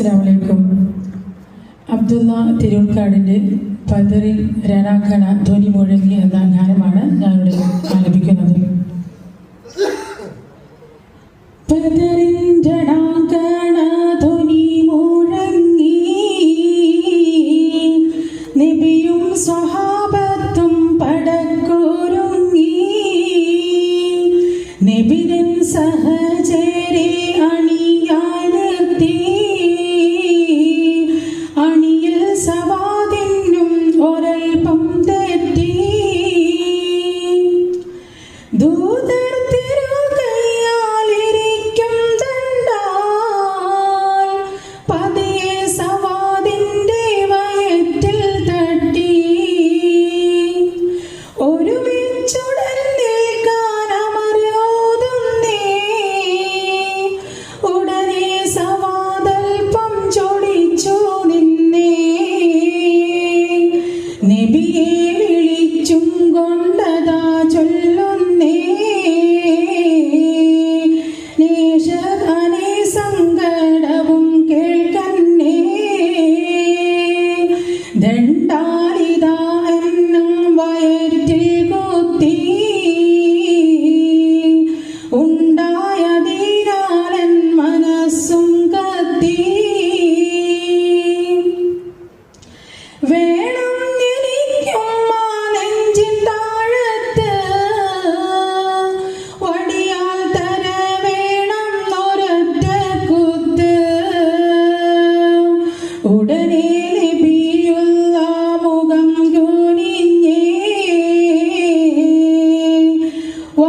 അസ്സാമലൈക്കും അബ്ദുള്ള തിരൂർക്കാടിന്റെ പതറി രണാഖണ ധ്വനി മുഴങ്ങി എന്ന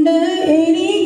ഉണ്ട് എനിക്ക്